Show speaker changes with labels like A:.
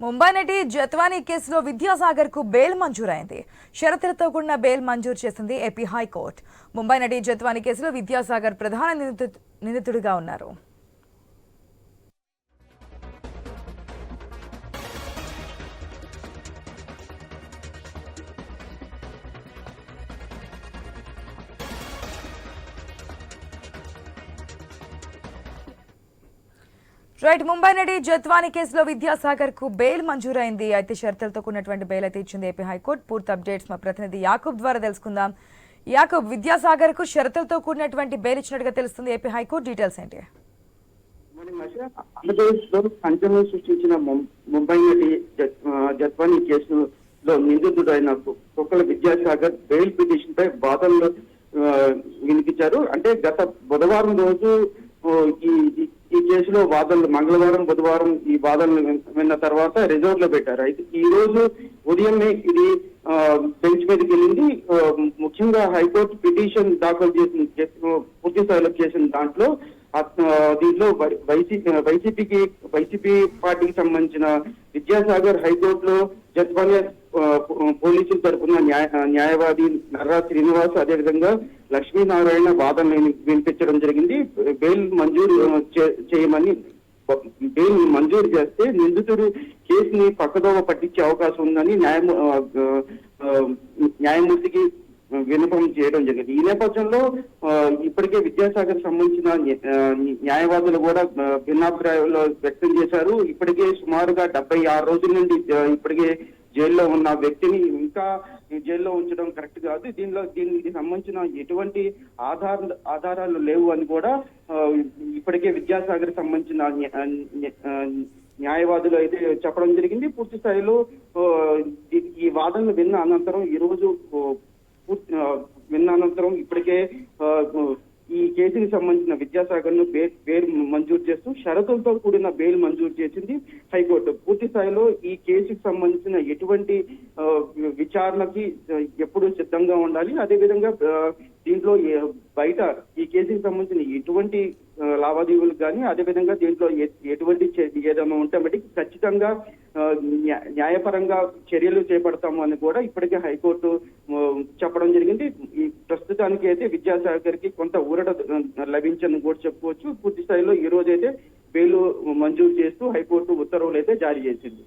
A: ముంబై నటి జత్వానీ కేసులో విద్యాసాగర్కు బెయిల్ మంజూరైంది. షరతులతో కూడిన బెయిల్ మంజూరు చేసింది ఏపీ హైకోర్టు. ముంబై నటి జత్వానీ కేసులో విద్యాసాగర్ ప్రధాన నిందితుడిగా ఉన్నారు. రైట్ ముంబై నడి జత్వానీ కేసులో విద్యాసాగర్కు బెయిల్ మంజూరైంది. అయితే షరతులతో కూడినటువంటి బెయిల్ అయితే ఇచ్చింది ఏపీ హైకోర్టు. పూర్తి అప్డేట్స్ మా ప్రతినిధి యాకూబ్ ద్వారా తెలుసుకుందాం. యాకూబ్ విద్యాసాగర్కు షరతులతో కూడినటువంటి బెయిల్ ఇచ్చినట్టుగా తెలుస్తుంది ఏపీ హైకోర్టు. డీటెయిల్స్ ఏంటి?
B: ఆంధ్రప్రదేశ్లో సంచలనం సృష్టించిన ముంబై నటి జత్వాని జత్వానీ కేసులో నిందితుడైన కు- కుక్కల విద్యాసాగర్ బెయిల్ పిటిషన్ పై వాదనలు వినిపించారు. అంటే గత బుధవారం రోజు ఓ, ఈ కేసులో వాదనలు మంగళవారం బుధవారం ఈ వాదనలు విన్న తర్వాత రిజర్వ్లో పెట్టారు. అయితే ఈ రోజు ఉదయమే ఇది ఆ, బెంచ్ మీదకి వెళ్ళింది. ముఖ్యంగా హైకోర్టు పిటిషన్ దాఖలు చేసిన పూర్తి స్థాయిలో చేసిన దాంట్లో దీంట్లో వై- వైసీపీ వైసీపీకి వైసీపీ పార్టీకి సంబంధించిన విద్యాసాగర్ హైకోర్టులో జత్వానియా పోలీసుల తరఫున న్యాయ న్యాయవాది నర్రా శ్రీనివాస్ అదేవిధంగా లక్ష్మీనారాయణ వాదనలు వినిపించడం జరిగింది. బెయిల్ మంజూరు చేయమని బెయిల్ మంజూరు చేస్తే నిందితుడు కేసుని పక్కదోవ పట్టించే అవకాశం ఉందని న్యాయ న్యాయమూర్తికి విన్నపం చేయడం జరిగింది. ఈ నేపథ్యంలో ఇప్పటికే విద్యాసాగర్ సంబంధించిన న్యాయవాదులు కూడా భిన్నాభిప్రాయాలు వ్యక్తం చేశారు. ఇప్పటికే సుమారుగా డెబ్బై ఆరు రోజుల నుండి ఇప్పటికే జైల్లో ఉన్న వ్యక్తిని ఇంకా జైల్లో ఉంచడం కరెక్ట్ కాదు. దీనిలో దీనికి సంబంధించిన ఎటువంటి ఆధార ఆధారాలు లేవు అని కూడా ఇప్పటికే విద్యాసాగర్ సంబంధించిన న్యాయవాదులు అయితే చెప్పడం జరిగింది. పూర్తి స్థాయిలో ఈ- వాదనలు విన్న అనంతరం ఈ రోజు విన్న అనంతరం ఇప్పటికే ఈ కేసుకి సంబంధించిన విద్యాసాగర్ను బెయిల్ మంజూరు చేస్తూ షరతులతో కూడిన బెయిల్ మంజూరు చేసింది హైకోర్టు. పూర్తి స్థాయిలో ఈ కేసుకి సంబంధించిన ఎటువంటి విచారణకి ఎప్పుడు సిద్ధంగా ఉండాలి. అదేవిధంగా దీంట్లో బయట ఈ కేసుకి సంబంధించిన ఎటువంటి లావాదేవీలు కానీ అదేవిధంగా దీంట్లో ఎటువంటి ఏదైనా ఉంటే మటుకు ఖచ్చితంగా న్యాయపరంగా చర్యలు చేపడతాము అని కూడా ఇప్పటికే హైకోర్టు చెప్పడం జరిగింది. ఈ ప్రస్తుతానికి అయితే విద్యాసాగర్కి కొంత ఊరట లభించని కూడా చెప్పుకోవచ్చు. పూర్తి స్థాయిలో ఈ రోజు అయితే బెయిల్ మంజూరు చేస్తూ హైకోర్టు ఉత్తర్వులు అయితే జారీ చేసింది.